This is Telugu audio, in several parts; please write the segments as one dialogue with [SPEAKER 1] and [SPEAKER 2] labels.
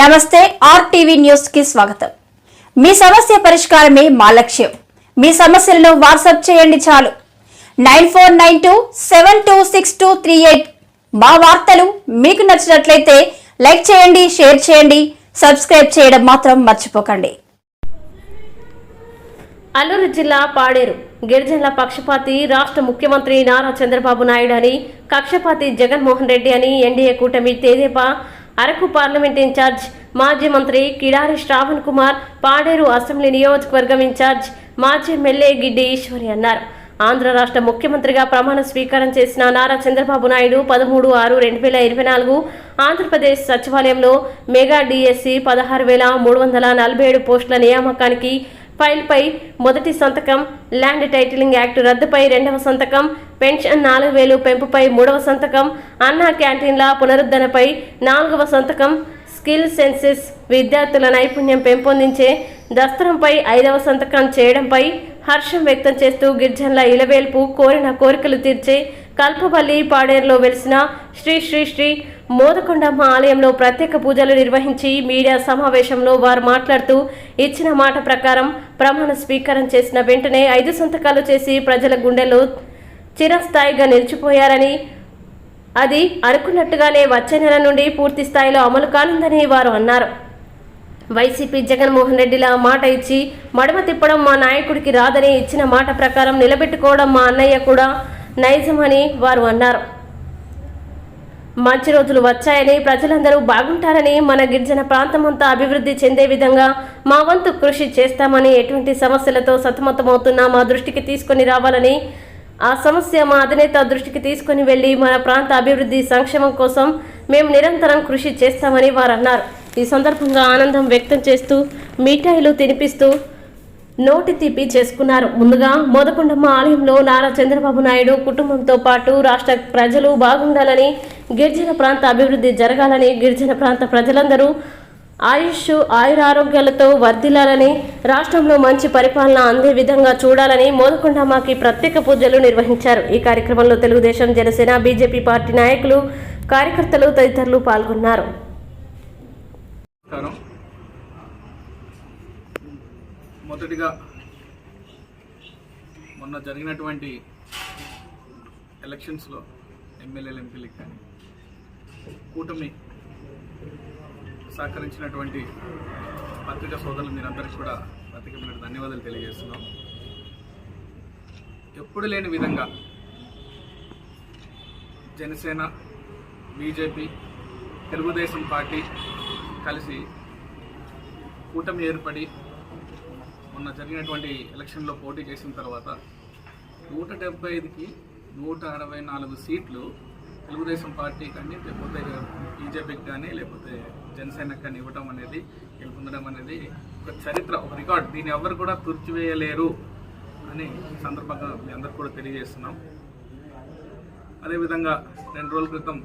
[SPEAKER 1] నమస్తే ఆర్టీవీ న్యూస్కి స్వాగతం. మీ సమస్య పరిష్కారమే మా లక్ష్యం. మీ సమస్యలను వాట్సాప్ చేయండి చాలు. Nine four nine two seven two six two three eight మా వార్తలు మీకు నచ్చినట్లయితే లైక్ చేయండి షేర్ చేయండి సబ్స్క్రైబ్ చేయడం మాత్రం మర్చిపోకండి.
[SPEAKER 2] అల్లూరు జిల్లా పాడేరు గిరిజనుల పక్షపాతి రాష్ట్ర ముఖ్యమంత్రి నారా చంద్రబాబు నాయుడు అని కక్షపాతి జగన్మోహన్ రెడ్డి అని ఎన్డీఏ కూటమి తేదేపా అరకు పార్లమెంట్ ఇన్ఛార్జ్ మాజీ మంత్రి కిడారి శ్రావణ్ కుమార్ పాడేరు అసెంబ్లీ నియోజకవర్గం ఇన్ఛార్జ్ మాజీ ఎమ్మెల్యే గిడ్డి ఈశ్వరి అన్నారు. ఆంధ్ర రాష్ట్ర ముఖ్యమంత్రిగా ప్రమాణ స్వీకారం చేసిన నారా చంద్రబాబు నాయుడు పదమూడు ఆరు రెండు వేల ఇరవై నాలుగు ఆంధ్రప్రదేశ్ సచివాలయంలో మెగా డిఎస్సి పదహారు వేల మూడు వందల నలభై ఏడు పోస్టుల నియామకానికి ఫైల్పై మొదటి సంతకం ల్యాండ్ టైటిలింగ్ యాక్ట్ రద్దుపై రెండవ సంతకం పెన్షన్ నాలుగు వేలు పెంపుపై మూడవ సంతకం అన్నా క్యాంటీన్ల పునరుద్ధరణపై నాలుగవ సంతకం స్కిల్ సెన్సెస్ విద్యార్థుల నైపుణ్యం పెంపొందించే దస్త్రంపై ఐదవ సంతకం చేయడంపై హర్షం వ్యక్తం చేస్తూ గిరిజనుల ఇలవేల్పు కోరిన కోరికలు తీర్చే కల్పవల్లి పాడేరులో వెలిసిన శ్రీ శ్రీ శ్రీ మోదకొండమ్మ ఆలయంలో ప్రత్యేక పూజలు నిర్వహించి మీడియా సమావేశంలో వారు మాట్లాడుతూ ఇచ్చిన మాట ప్రకారం ప్రమాణ స్వీకారం చేసిన వెంటనే ఐదు సంతకాలు చేసి ప్రజల గుండెల్లో చిరస్థాయిగా నిలిచిపోయారని అది అనుకున్నట్టుగానే వచ్చే నెల నుండి పూర్తి స్థాయిలో అమలు కానుందని వారు అన్నారు. వైసీపీ జగన్మోహన్ రెడ్డిలా మాట ఇచ్చి మడమ తిప్పడం మా నాయకుడికి రాదని ఇచ్చిన మాట ప్రకారం నిలబెట్టుకోవడం మా అన్నయ్య కూడా నైజమని వారు అన్నారు. మంచి రోజులు వచ్చాయని ప్రజలందరూ బాగుంటారని మన గిరిజన ప్రాంతమంతా అభివృద్ధి చెందే విధంగా మా వంతు కృషి చేస్తామని ఎటువంటి సమస్యలతో సతమతమవుతున్నా మా దృష్టికి తీసుకొని రావాలని ఆ సమస్య మా అధినేత దృష్టికి తీసుకొని వెళ్ళి మన ప్రాంత అభివృద్ధి సంక్షేమం కోసం మేము నిరంతరం కృషి చేస్తామని వారు అన్నారు. ఈ సందర్భంగా ఆనందం వ్యక్తం చేస్తూ మిఠాయిలు తినిపిస్తూ నోటి తీపి చేసుకున్నారు. ముందుగా మోదకొండమ్మ ఆలయంలో నారా చంద్రబాబు నాయుడు కుటుంబంతో పాటు రాష్ట్ర ప్రజలు బాగుండాలని గిరిజన ప్రాంత అభివృద్ధి జరగాలని గిరిజన ప్రాంత ప్రజలందరూ ఆయుష్ ఆయురారోగ్యాలతో వర్ధిల్లాలని రాష్ట్రంలో మంచి పరిపాలన అందే విధంగా చూడాలని మోదకొండమ్మకి ప్రత్యేక పూజలు నిర్వహించారు. ఈ కార్యక్రమంలో తెలుగుదేశం జనసేన బీజేపీ పార్టీ నాయకులు కార్యకర్తలు తదితరులు పాల్గొన్నారు.
[SPEAKER 3] మొదటిగా మొన్న జరిగినటువంటి ఎలక్షన్స్లో ఎమ్మెల్యేలు ఎంపీలకు కానీ కూటమి సహకరించినటువంటి పత్రికా సోదరులు మీరందరికీ కూడా ప్రత్యేకమైన ధన్యవాదాలు తెలియజేస్తున్నాం. ఎప్పుడు లేని విధంగా జనసేన బీజేపీ తెలుగుదేశం పార్టీ కలిసి కూటమి ఏర్పడి మొన్న జరిగినటువంటి ఎలక్షన్లో పోటీ చేసిన తర్వాత నూట డెబ్బై ఐదుకి నూట అరవై నాలుగు సీట్లు తెలుగుదేశం పార్టీ కానీ లేకపోతే బీజేపీకి కానీ లేకపోతే జనసేనకు కానీ ఇవ్వడం అనేది గెలుపొందడం అనేది ఒక చరిత్ర ఒక రికార్డ్. దీన్ని ఎవరు కూడా తుడిచివేయలేరు అని సందర్భంగా మీ అందరు కూడా తెలియజేస్తున్నాం. అదేవిధంగా రెండు రోజుల క్రితం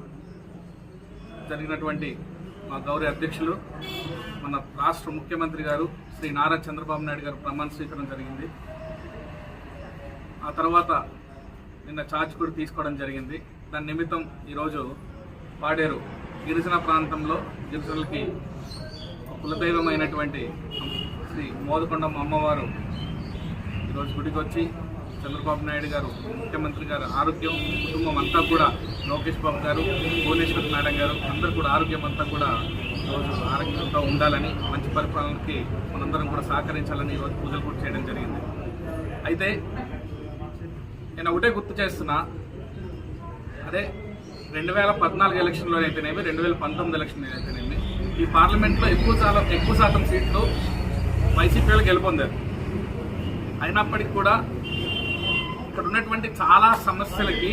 [SPEAKER 3] జరిగినటువంటి మా గౌరవ అధ్యక్షులు మన రాష్ట్ర ముఖ్యమంత్రి గారు శ్రీ నారా చంద్రబాబు నాయుడు గారు ప్రమాణ స్వీకారం జరిగింది. ఆ తర్వాత నిన్న ఛార్జ్ కూడా తీసుకోవడం జరిగింది. దాని నిమిత్తం ఈరోజు పాడేరు గిరిజన ప్రాంతంలో గిరిజనులకి కులదైవమైనటువంటి శ్రీ మోదకొండమ్మ అమ్మవారు ఈరోజు గుడికి వచ్చి చంద్రబాబు నాయుడు గారు ముఖ్యమంత్రి గారు ఆరోగ్యం కుటుంబం అంతా కూడా లోకేష్ బాబు గారు భువనేశ్వర్ మేడం గారు అందరూ కూడా ఆరోగ్యం అంతా కూడా ఈరోజు ఆరోగ్యంతో ఉండాలని మంచి పరిపాలనకి మనందరం కూడా సహకరించాలని ఈరోజు పూజలు కూడా చేయడం జరిగింది. అయితే నేను ఒకటే గుర్తు చేస్తున్నా. అదే రెండు వేల పద్నాలుగు ఎలక్షన్లో అయితేనేమి రెండు వేల పంతొమ్మిది ఎలక్షన్ అయితేనేమి ఈ పార్లమెంట్లో ఎక్కువ శాతం ఎక్కువ శాతం సీట్లు వైసీపీ వాళ్ళు గెలుపొందారు. అయినప్పటికీ కూడా ఇక్కడ ఉన్నటువంటి చాలా సమస్యలకి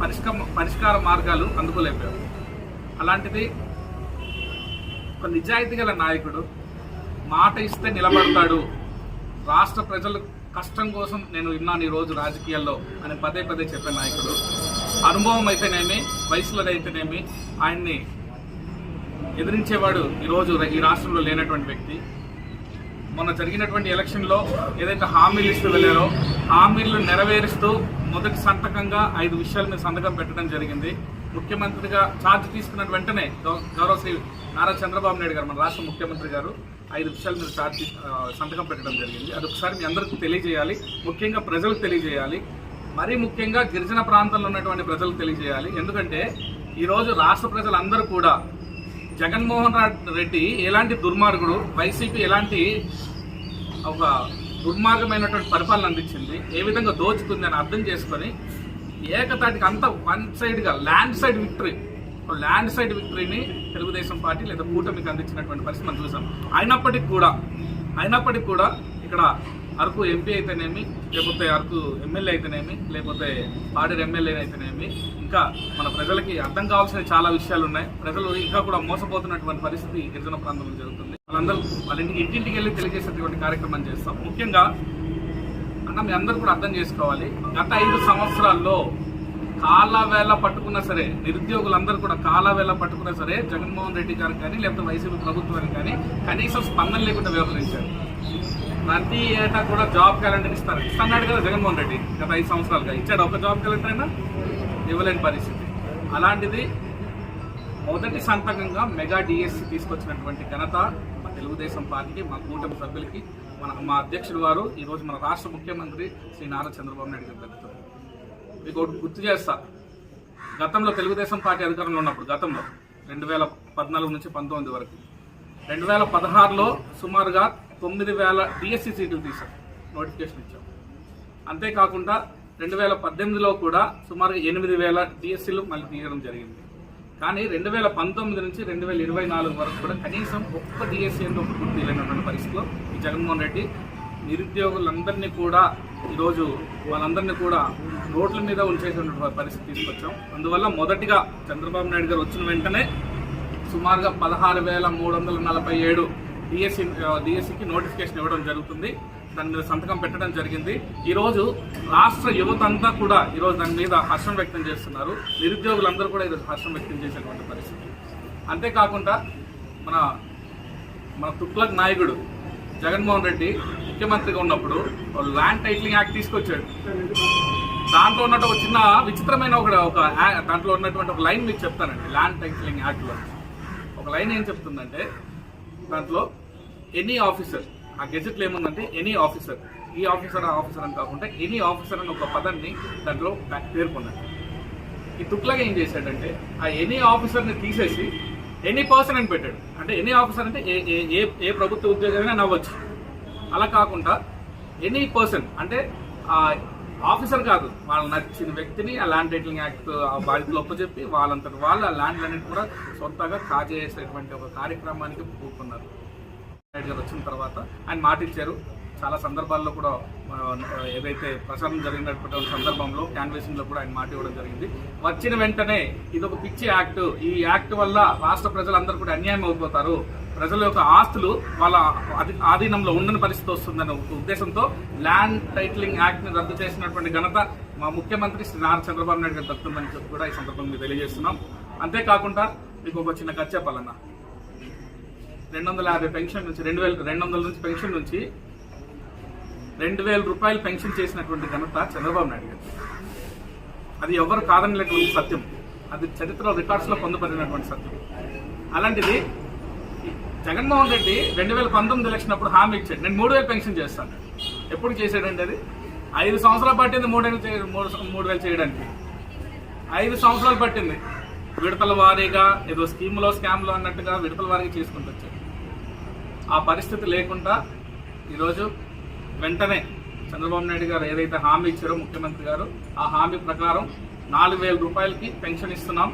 [SPEAKER 3] పరిష్క పరిష్కార మార్గాలు అందుకోలేపారు అలాంటిది ఒక నిజాయితీ గల నాయకుడు మాట ఇస్తే నిలబడతాడు. రాష్ట్ర ప్రజలకు కష్టం కోసం నేను విన్నాను ఈ రోజు రాజకీయాల్లో అని పదే పదే చెప్పే నాయకుడు. అనుభవం అయితేనేమి వయసులో అయితేనేమి ఆయన్ని ఎదిరించేవాడు ఈరోజు ఈ రాష్ట్రంలో లేనటువంటి వ్యక్తి. మొన్న జరిగినటువంటి ఎలక్షన్లో ఏదైతే హామీలు ఇస్తూ వెళ్ళారో హామీలు నెరవేరుస్తూ మొదటి సంతకంగా ఐదు విషయాల మీద సంతకం పెట్టడం జరిగింది. ముఖ్యమంత్రిగా ఛార్జ్ తీసుకున్న వెంటనే గౌ- గౌరవ శ్రీ నారా చంద్రబాబు నాయుడు గారు మన రాష్ట్ర ముఖ్యమంత్రి గారు ఐదు విషయాలు మీరు చార్జ్ సంతకం పెట్టడం జరిగింది. అది ఒకసారి మీ అందరికీ తెలియజేయాలి. ముఖ్యంగా ప్రజలకు తెలియజేయాలి. మరీ ముఖ్యంగా గిరిజన ప్రాంతంలో ఉన్నటువంటి ప్రజలకు తెలియజేయాలి. ఎందుకంటే ఈరోజు రాష్ట్ర ప్రజలందరూ కూడా జగన్మోహన్ రెడ్డి ఎలాంటి దుర్మార్గుడు వైసీపీ ఎలాంటి ఒక దుర్మార్గమైనటువంటి పరిపాలన అందించింది ఏ విధంగా దోచుకుంది అని అర్థం చేసుకొని ఏకతాటికి అంత వన్ సైడ్గా land side victory land side విక్టరీని తెలుగుదేశం పార్టీ లేదా కూటమికి అందించినటువంటి పరిస్థితి మనం చూసాం. అయినప్పటికీ కూడా అయినప్పటికీ కూడా ఇక్కడ అరకు ఎంపీ అయితేనేమి లేకపోతే అరకు ఎమ్మెల్యే అయితేనేమి లేకపోతే పాడేరు ఎమ్మెల్యే అయితేనేమి ఇంకా మన ప్రజలకి అర్థం కావాల్సిన చాలా విషయాలు ఉన్నాయి. ప్రజలు ఇంకా కూడా మోసపోతున్నటువంటి పరిస్థితి గిరిజన ప్రాంతంలో జరుగుతుంది. వాళ్ళందరూ వాళ్ళ ఇంటింటికి వెళ్ళి తెలియజేసేటువంటి కార్యక్రమం చేస్తాం. ముఖ్యంగా అన్న మీ అందరూ కూడా అర్థం చేసుకోవాలి. గత ఐదు సంవత్సరాల్లో కాలా వేళ పట్టుకున్నా సరే నిరుద్యోగులందరూ కూడా కాలా వేళ పట్టుకున్నా సరే జగన్మోహన్ రెడ్డి గారు కానీ లేకపోతే వైసీపీ ప్రభుత్వానికి కానీ కనీసం స్పందన లేకుండా వ్యవహరించారు. ప్రతి ఏటా కూడా జాబ్ క్యాలెండర్ ఇస్తారు ఇస్తున్నాడు కదా జగన్మోహన్ రెడ్డి గత ఐదు సంవత్సరాలుగా. ఇచ్చాడు ఒక జాబ్ క్యాలెండర్ అయినా? ఇవ్వలేని పరిస్థితి. అలాంటిది మొదటి సంతకంగా మెగా డిఎస్సి తీసుకొచ్చినటువంటి ఘనత మా తెలుగుదేశం పార్టీకి మా కూటమి సభ్యులకి మన మా అధ్యక్షుడు వారు ఈరోజు మన రాష్ట్ర ముఖ్యమంత్రి శ్రీ నారా చంద్రబాబు నాయుడు గారు మీకు ఒకటి గుర్తు చేస్తా. గతంలో తెలుగుదేశం పార్టీ అధికారంలో ఉన్నప్పుడు గతంలో రెండు వేల పద్నాలుగు నుంచి పంతొమ్మిది వరకు. రెండు వేల పదహారులో సుమారుగా తొమ్మిది వేల డిఎస్సి సీట్లు తీశాం నోటిఫికేషన్ ఇచ్చాం. అంతేకాకుండా రెండు వేల పద్దెనిమిదిలో కూడా సుమారు ఎనిమిది వేల డిఎస్సీలు మళ్ళీ తీయడం జరిగింది. కానీ రెండు వేల పంతొమ్మిది నుంచి రెండు వేల ఇరవై నాలుగు వరకు కూడా కనీసం ఒక్క డిఎస్సీ అని ఒక గుర్తు లేనటువంటి పరిస్థితిలో ఈ జగన్మోహన్ రెడ్డి నిరుద్యోగులందరినీ కూడా ఈరోజు వాళ్ళందరినీ కూడా రోడ్ల మీద ఉంచేటువంటి పరిస్థితి తీసుకొచ్చాం. అందువల్ల మొదటిగా చంద్రబాబు నాయుడు గారు వచ్చిన వెంటనే సుమారుగా పదహారు వేల మూడు వందల నలభై ఏడు డిఎస్సి డిఎస్సికి నోటిఫికేషన్ ఇవ్వడం జరుగుతుంది. దాని మీద సంతకం పెట్టడం జరిగింది. ఈరోజు రాష్ట్ర యువత అంతా కూడా ఈరోజు దాని మీద హర్షం వ్యక్తం చేస్తున్నారు. నిరుద్యోగులందరూ కూడా ఈరోజు హర్షం వ్యక్తం చేసేటువంటి పరిస్థితి. అంతేకాకుండా మన మన తుక్లక్ నాయకుడు జగన్మోహన్ రెడ్డి ముఖ్యమంత్రిగా ఉన్నప్పుడు ల్యాండ్ టైటిలింగ్ యాక్ట్ తీసుకొచ్చాడు. దాంట్లో ఉన్నట్టు ఒక చిన్న విచిత్రమైన ఒక ఒక దాంట్లో ఉన్నటువంటి ఒక లైన్ మీకు చెప్తానండి ల్యాండ్ టైటిలింగ్ యాక్ట్లో ఒక లైన్ ఏం చెప్తుందంటే దాంట్లో ఎనీ ఆఫీసర్ ఆ గెజెట్లో ఏముందంటే ఎనీ ఆఫీసర్ ఈ ఆఫీసర్ ఆ ఆఫీసర్ అని కాకుండా ఎనీ ఆఫీసర్ అని ఒక పదాన్ని దాంట్లో పేర్కొన్నాడు. ఈ తుక్లగా ఏం చేశాడంటే ఆ ఎనీ ఆఫీసర్ని తీసేసి ఎనీ పర్సన్ అని పెట్టాడు. అంటే ఎనీ ఆఫీసర్ అంటే ఏ ఏ- ఏ ఏ ప్రభుత్వ ఉద్యోగమైనా నవ్వచ్చు. అలా కాకుండా ఎనీ పర్సన్ అంటే ఆఫీసర్ కాదు. వాళ్ళు నచ్చిన వ్యక్తిని ఆ ల్యాండ్ టైటిలింగ్ యాక్ట్ ఆ ఒప్పచెప్పి వాళ్ళంతటి వాళ్ళు ఆ ల్యాండ్ అన్నిటి కూడా సొంతగా కాజేసేటువంటి ఒక కార్యక్రమానికి పూనుకున్నారు. గారు వచ్చిన తర్వాత ఆయన మాట ఇచ్చారు. చాలా సందర్భాల్లో కూడా ఏదైతే ప్రచారం జరిగినటువంటి సందర్భంలో క్యాన్వేసింగ్లో కూడా ఆయన మాట ఇవ్వడం జరిగింది. వచ్చిన వెంటనే ఇది ఒక పిచ్చి యాక్ట్ ఈ యాక్ట్ వల్ల రాష్ట్ర ప్రజలందరూ కూడా అన్యాయం అయిపోతారు. ప్రజల యొక్క ఆస్తులు వాళ్ళ అధి- ఆధీనంలో ఉండని పరిస్థితి వస్తుందనే ఒక ఉద్దేశంతో ల్యాండ్ టైటిలింగ్ యాక్ట్ని రద్దు చేసినటువంటి ఘనత మా ముఖ్యమంత్రి శ్రీ నారా చంద్రబాబు నాయుడు గారు దక్కుతుందని చెప్పి కూడా ఈ సందర్భంగా తెలియజేస్తున్నాం. అంతేకాకుండా మీకు ఒక చిన్న కథ చెప్పాలన్నా రెండు వందల యాభై పెన్షన్ నుంచి రెండు వేల రెండు వందల నుంచి పెన్షన్ నుంచి రెండు వేల రూపాయలు పెన్షన్ చేసినటువంటి ఘనత చంద్రబాబు నాయుడు గారు. అది ఎవరు కాదనలేటువంటి సత్యం. అది చరిత్ర రికార్డ్స్లో పొందబడినటువంటి సత్యం. అలాంటిది జగన్మోహన్ రెడ్డి రెండు వేల పంతొమ్మిది ఎలక్షన్ అప్పుడు హామీ ఇచ్చాడు. నేను మూడు వేలు పెన్షన్ చేస్తాను. ఎప్పుడు చేసాడండి అది? ఐదు సంవత్సరాలు పట్టింది మూడేళ్ళు మూడు మూడు వేలు చేయడానికి. ఐదు సంవత్సరాలు పట్టింది. విడతల వారీగా ఏదో స్కీమ్లో స్కామ్లో అన్నట్టుగా విడతల వారీగా చేసుకుంటూ వచ్చాడు. ఆ పరిస్థితి లేకుండా ఈరోజు వెంటనే చంద్రబాబు నాయుడు గారు ఏదైతే హామీ ఇచ్చారో ముఖ్యమంత్రి గారు ఆ హామీ ప్రకారం నాలుగు వేల రూపాయలకి పెన్షన్ ఇస్తున్నాం.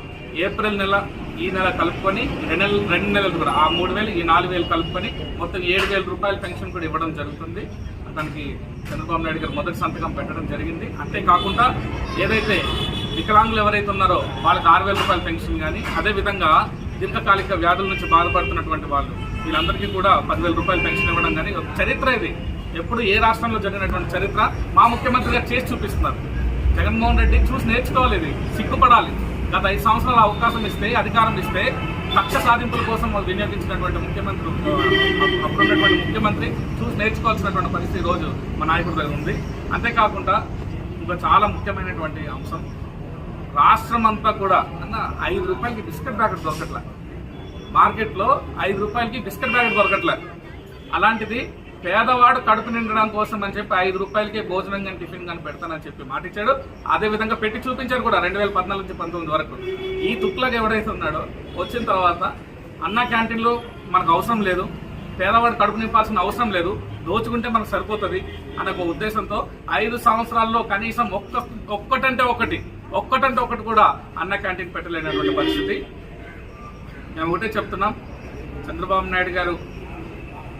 [SPEAKER 3] ఏప్రిల్ నెల ఈ నెల కలుపుకొని రెండు నెలలు రెండు నెలలు కూడా. ఆ మూడు వేలు ఈ నాలుగు వేలు కలుపుకొని మొత్తం ఏడు వేల రూపాయల పెన్షన్ కూడా ఇవ్వడం జరుగుతుంది. దానికి చంద్రబాబు నాయుడు గారు మొదటి సంతకం పెట్టడం జరిగింది. అంతేకాకుండా ఏదైతే వికలాంగులు ఎవరైతే ఉన్నారో వాళ్ళకి ఆరు వేల రూపాయల పెన్షన్ కానీ అదేవిధంగా దీర్ఘకాలిక వ్యాధుల నుంచి బాధపడుతున్నటువంటి వాళ్ళు వీళ్ళందరికీ కూడా పదివేల రూపాయల పెన్షన్ ఇవ్వడం కానీ ఒక చరిత్ర ఇది. ఎప్పుడు ఏ రాష్ట్రంలో జరిగినటువంటి చరిత్ర మా ముఖ్యమంత్రి గారు చేసి చూపిస్తున్నారు. జగన్మోహన్ రెడ్డి చూసి నేర్చుకోవాలి ఇది. సిగ్గుపడాలి. గత ఐదు సంవత్సరాల అవకాశం ఇస్తే అధికారం ఇస్తే కక్ష సాధింపుల కోసం వినియోగించినటువంటి ముఖ్యమంత్రి అప్పుడు- అప్పుడున్నటువంటి ముఖ్యమంత్రి చూసి నేర్చుకోవాల్సినటువంటి పరిస్థితి రోజు మా నాయకుడి దగ్గర ఉంది. అంతేకాకుండా ఇంకా చాలా ముఖ్యమైనటువంటి అంశం రాష్ట్రం అంతా కూడా అన్న ఐదు రూపాయలకి బిస్కెట్ ప్యాకెట్ దొరకట్లే. మార్కెట్లో ఐదు రూపాయలకి బిస్కెట్ ప్యాకెట్ దొరకట్లే. అలాంటిది పేదవాడు కడుపు నిండడం కోసం అని చెప్పి ఐదు రూపాయలకే భోజనం కానీ టిఫిన్ కానీ పెడతానని చెప్పి మాట ఇచ్చాడు. అదే విధంగా పెట్టి చూపించారు కూడా రెండు వేల పద్నాలుగు నుంచి పంతొమ్మిది వరకు. ఈ తుక్లకి ఎవరైతే ఉన్నాడో వచ్చిన తర్వాత అన్న క్యాంటీన్లో మనకు అవసరం లేదు. పేదవాడు కడుపు నింపాల్సిన అవసరం లేదు. దోచుకుంటే మనకు సరిపోతుంది అనే ఒక ఉద్దేశంతో ఐదు సంవత్సరాల్లో కనీసం ఒక్క ఒక్కటంటే ఒకటి ఒక్కటంటే ఒకటి కూడా అన్న క్యాంటీన్ పెట్టలేనటువంటి పరిస్థితి. మేము ఒకటే చెప్తున్నాం చంద్రబాబు నాయుడు గారు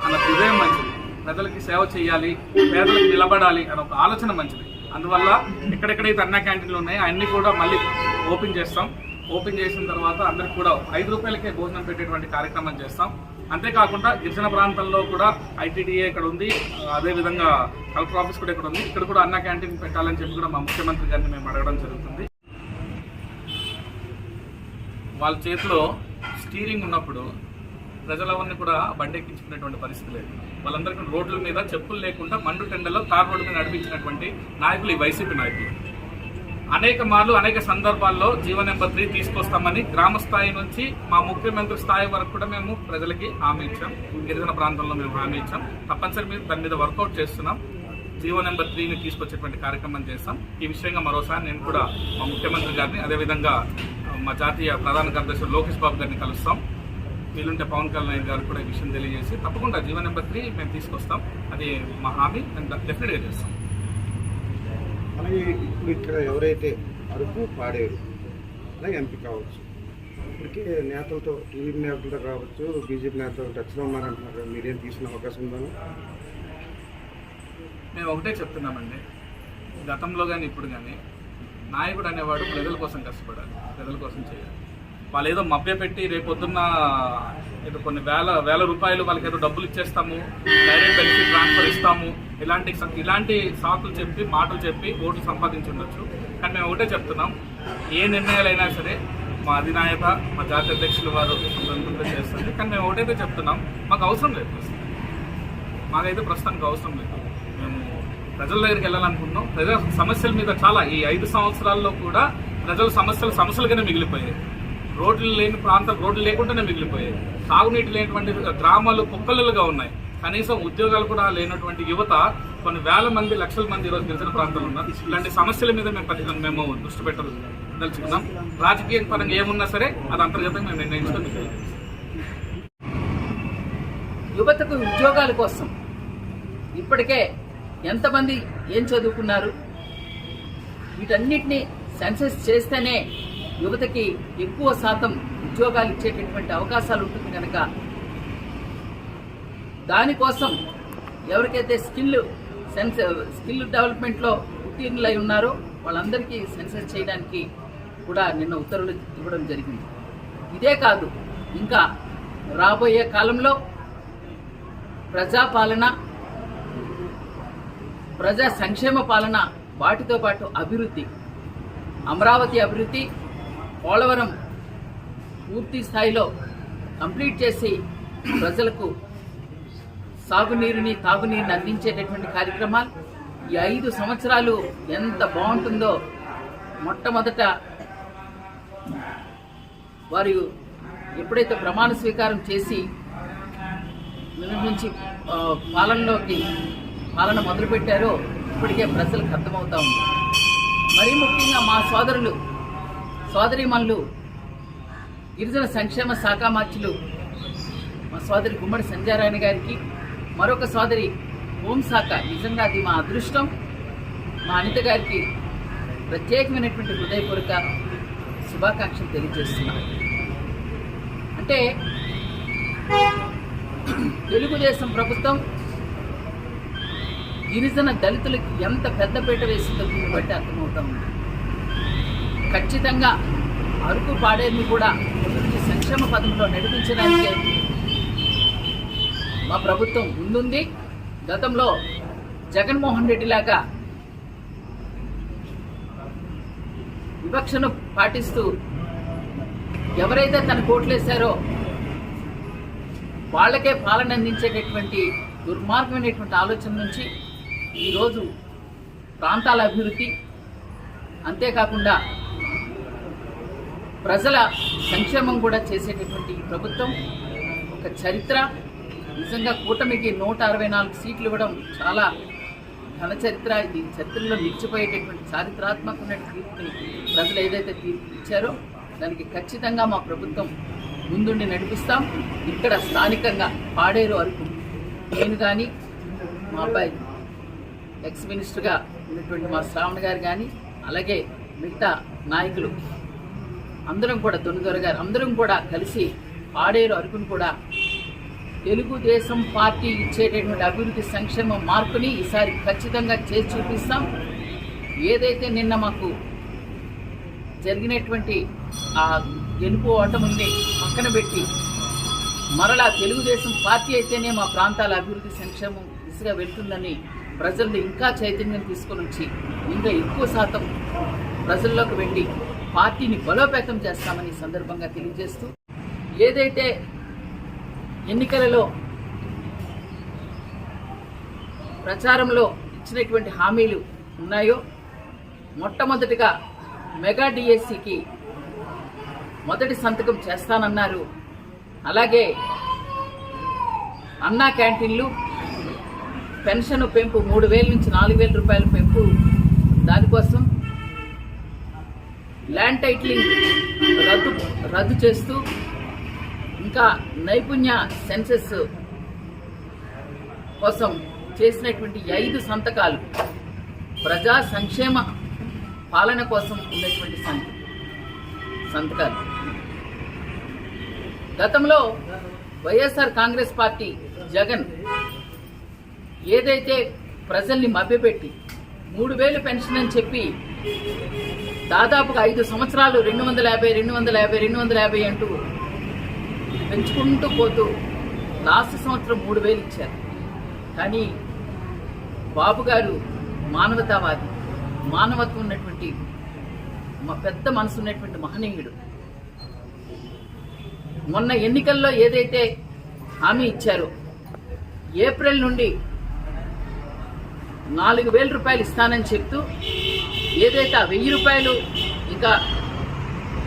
[SPEAKER 3] అలా హృదయం మంచిది. ప్రజలకి సేవ చేయాలి పేదలకు నిలబడాలి అనే ఒక ఆలోచన మంచిది. అందువల్ల ఎక్కడెక్కడైతే అన్న క్యాంటీన్లు ఉన్నాయో అన్నీ కూడా మళ్ళీ ఓపెన్ చేస్తాం. ఓపెన్ చేసిన తర్వాత అందరికి కూడా ఐదు రూపాయలకే భోజనం పెట్టేటువంటి కార్యక్రమం చేస్తాం. అంతేకాకుండా గిరిజన ప్రాంతంలో కూడా ఐటీడీఏ ఇక్కడ ఉంది. అదేవిధంగా కలెక్టర్ ఆఫీస్ కూడా ఇక్కడ ఉంది. ఇక్కడ కూడా అన్న క్యాంటీన్ పెట్టాలని చెప్పి కూడా మా ముఖ్యమంత్రి గారిని మేము అడగడం జరుగుతుంది. వాళ్ళ చేతిలో స్టీరింగ్ ఉన్నప్పుడు ప్రజలవన్నీ కూడా బండెక్కించుకునేటువంటి పరిస్థితి లేదు. వాళ్ళందరికీ రోడ్ల మీద చెప్పులు లేకుండా మండు టెండలో తార్ రోడ్డు మీద నడిపించినటువంటి నాయకులు ఈ వైసీపీ నాయకులు. అనేక మార్లు అనేక సందర్భాల్లో జీవన నెంబర్ త్రీ తీసుకొస్తామని గ్రామ స్థాయి నుంచి మా ముఖ్యమంత్రి స్థాయి వరకు కూడా మేము ప్రజలకి హామీ ఇచ్చాం. గిరిజన ప్రాంతంలో మేము హామీ ఇచ్చాం. తప్పనిసరి మీద దాని మీద వర్కౌట్ చేస్తున్నాం. జీవో నెంబర్ త్రీని తీసుకొచ్చేటువంటి కార్యక్రమం చేస్తాం. ఈ విషయంగా మరోసారి నేను కూడా మా ముఖ్యమంత్రి గారిని అదేవిధంగా మా జాతీయ ప్రధాన కార్యదర్శి లోకేష్ బాబు గారిని కలుస్తాం. వీలుంటే పవన్ కళ్యాణ్ గారు కూడా ఈ విషయం తెలియజేసి తప్పకుండా జీవో నెంబర్ త్రీ మేము తీసుకొస్తాం. అది మా హామీ. మేము డెఫినెట్గా చేస్తాం.
[SPEAKER 4] అలాగే ఇప్పుడు ఇక్కడ ఎవరైతే అరుపు పాడేరు అలాగే ఎంపీ కావచ్చు. ఇప్పటికే నేతలతో టీడీపీ నేతలతో కావచ్చు బీజేపీ నేతలతో టచ్లో ఉన్నారంటున్నారు మీరేం తీసుకునే అవకాశం ఉందని
[SPEAKER 3] మేము ఒకటే చెప్తున్నామండి. గతంలో కానీ ఇప్పుడు కానీ నాయకుడు అనేవాడు ప్రజల కోసం కష్టపడాలి. ప్రజల కోసం చేయాలి. వాళ్ళు ఏదో మభ్యపెట్టి రేపొద్దున్న ఏదో కొన్ని వేల వేల రూపాయలు వాళ్ళకి ఏదో డబ్బులు ఇచ్చేస్తాము డైరెక్ట్ బెనిఫిట్ ట్రాన్స్ఫర్ ఇస్తాము ఇలాంటి ఇలాంటి సాకులు చెప్పి మాటలు చెప్పి ఓట్లు సంపాదించి ఉండొచ్చు కానీ మేము ఒకటే చెప్తున్నాం ఏ నిర్ణయాలైనా సరే మా అధినాయక మా జాతీయ అధ్యక్షులు వారు చేస్తుంది కానీ మేము ఒకటైతే చెప్తున్నాం మాకు అవసరం లేదు మాకైతే ప్రస్తుతానికి అవసరం లేదు. మేము ప్రజల దగ్గరికి వెళ్ళాలనుకుంటున్నాం. ప్రజల సమస్యల మీద చాలా ఈ ఐదు సంవత్సరాల్లో కూడా ప్రజల సమస్యలు సమస్యలుగానే మిగిలిపోయాయి. రోడ్లు లేని ప్రాంతం రోడ్లు లేకుండానే మిగిలిపోయాయి. సాగునీటి లేనటువంటి గ్రామాలు కుక్కలుగా ఉన్నాయి. కనీసం ఉద్యోగాలు కూడా లేనటువంటి యువత కొన్ని వేల మంది లక్షల మంది ఈరోజు గిరిజన ప్రాంతాలు ఉన్నారు. ఇలాంటి సమస్యల మీద మేము పరి- మేము దృష్టి పెట్టదలుచుకున్నాం రాజకీయ పరంగా ఏమున్నా సరే అది అంతర్గతంగా మేము నిర్ణయించుకొని
[SPEAKER 5] యువతకు ఉద్యోగాల కోసం ఇప్పటికే ఎంతమంది ఏం చదువుకున్నారు? వీటన్నిటిని సెన్సెస్ చేస్తేనే యువతకి ఎక్కువ శాతం ఉద్యోగాలు ఇచ్చేటటువంటి అవకాశాలు ఉంటుంది కనుక దానికోసం ఎవరికైతే స్కిల్ సెన్స్ స్కిల్ డెవలప్మెంట్లో ఉత్తీర్ణులై ఉన్నారో వాళ్ళందరికీ సెన్సెస్ చేయడానికి కూడా నిన్న ఉత్తర్వులు ఇవ్వడం జరిగింది. ఇదే కాదు ఇంకా రాబోయే కాలంలో ప్రజాపాలన ప్రజా సంక్షేమ పాలన వాటితో పాటు అభివృద్ధి అమరావతి అభివృద్ధి పోలవరం పూర్తి స్థాయిలో కంప్లీట్ చేసి ప్రజలకు సాగునీరుని తాగునీరుని అందించేటటువంటి కార్యక్రమాలు. ఈ ఐదు సంవత్సరాలు ఎంత బాగుంటుందో మొట్టమొదట వారు ఎప్పుడైతే ప్రమాణ స్వీకారం చేసి నుంచి పాలనలోకి పాలన మొదలుపెట్టారో ఇప్పటికే ప్రజలకు అర్థమవుతా ఉంది. మరీ ముఖ్యంగా మా సోదరులు సోదరిమణులు గిరిజన సంక్షేమ శాఖ మార్చులు మా సోదరి గుమ్మడి సంజారాయణ గారికి మరొక సోదరి హోంశాఖ నిజంగా అది మా అదృష్టం. మా అనిత గారికి ప్రత్యేకమైనటువంటి హృదయపూర్వక శుభాకాంక్షలు తెలియజేస్తున్నాను. అంటే తెలుగుదేశం ప్రభుత్వం గిరిజన దళితులకు ఎంత పెద్దపీట వేసిందో దీన్ని బట్టి అర్థమవుతా ఉంది. ఖచ్చితంగా అరుకు పాడేరుని కూడా అభివృద్ధి సంక్షేమ పథంలో నడిపించడానికి మా ప్రభుత్వం ముందుంది. గతంలో జగన్మోహన్ రెడ్డి లాగా వివక్షను పాటిస్తూ ఎవరైతే తన కోట్లేశారో వాళ్ళకే పాలన అందించేటటువంటి దుర్మార్గమైనటువంటి ఆలోచన నుంచి ఈరోజు ప్రాంతాల అభివృద్ధి అంతేకాకుండా ప్రజల సంక్షేమం కూడా చేసేటటువంటి ఈ ప్రభుత్వం ఒక చరిత్ర. నిజంగా కూటమికి నూట అరవై నాలుగు సీట్లు ఇవ్వడం చాలా ఘన చరిత్ర. ఇది చరిత్రలో నిలిచిపోయేటటువంటి చారిత్రాత్మకమైన తీర్పుని ప్రజలు ఏదైతే తీర్పు ఇచ్చారో దానికి ఖచ్చితంగా మా ప్రభుత్వం ముందుండి నడిపిస్తాం. ఇక్కడ స్థానికంగా పాడేరు అరకు నేను కానీ మా అబ్బాయి ఎక్స్ మినిస్టర్గా ఉన్నటువంటి మా శ్రావణ్ గారు కానీ అలాగే మిగతా నాయకులు అందరం కూడా దొన్నుదొర గారు అందరం కూడా కలిసి పాడేరు అరుకును కూడా తెలుగుదేశం పార్టీ ఇచ్చేటటువంటి అభివృద్ధి సంక్షేమ మార్పుని ఈసారి ఖచ్చితంగా చేసి చూపిస్తాం. ఏదైతే నిన్న మాకు జరిగినటువంటి ఆ గెలుపు ఓటముల్ని పక్కన పెట్టి మరలా తెలుగుదేశం పార్టీ అయితేనే మా ప్రాంతాల అభివృద్ధి సంక్షేమం దిశగా వెళ్తుందని ప్రజల్ని ఇంకా చైతన్యం తీసుకొని వచ్చి ఇంకా ఎక్కువ శాతం ప్రజల్లోకి వెళ్ళి పార్టీని బలోపేతం చేస్తామని సందర్భంగా తెలియజేస్తూ ఏదైతే ఎన్నికలలో ప్రచారంలో ఇచ్చినటువంటి హామీలు ఉన్నాయో మొట్టమొదటిగా మెగా డిఎస్సికి మొదటి సంతకం చేస్తానన్నారు. అలాగే అన్నా క్యాంటీన్లు పెన్షన్ పెంపు మూడు వేల నుంచి నాలుగు వేల రూపాయల పెంపు దానికోసం ల్యాండ్ టైటిలింగ్ రద్దు రద్దు చేస్తూ ఇంకా నైపుణ్య సెన్సెస్ కోసం చేసినటువంటి ఐదు సంతకాలు ప్రజా సంక్షేమ పాలన కోసం ఉన్నటువంటి సంత సంతకాలు. గతంలో వైఎస్ఆర్ కాంగ్రెస్ పార్టీ జగన్ ఏదైతే ప్రజల్ని మభ్యపెట్టి మూడు వేలు పెన్షన్ అని చెప్పి దాదాపుగా ఐదు సంవత్సరాలు రెండు వందల యాభై రెండు వందల యాభై రెండు వందల యాభై అంటూ పెంచుకుంటూ పోతూ లాస్ట్ సంవత్సరం మూడు వేలు ఇచ్చారు. కానీ బాబు గారు మానవతావాది మానవత్వం ఉన్నటువంటి పెద్ద మనసు ఉన్నటువంటి మహనీయుడు. మొన్న ఎన్నికల్లో ఏదైతే హామీ ఇచ్చారో ఏప్రిల్ నుండి నాలుగు వేల రూపాయలు ఇస్తానని చెప్తూ ఏదైతే ఆ వెయ్యి రూపాయలు ఇంకా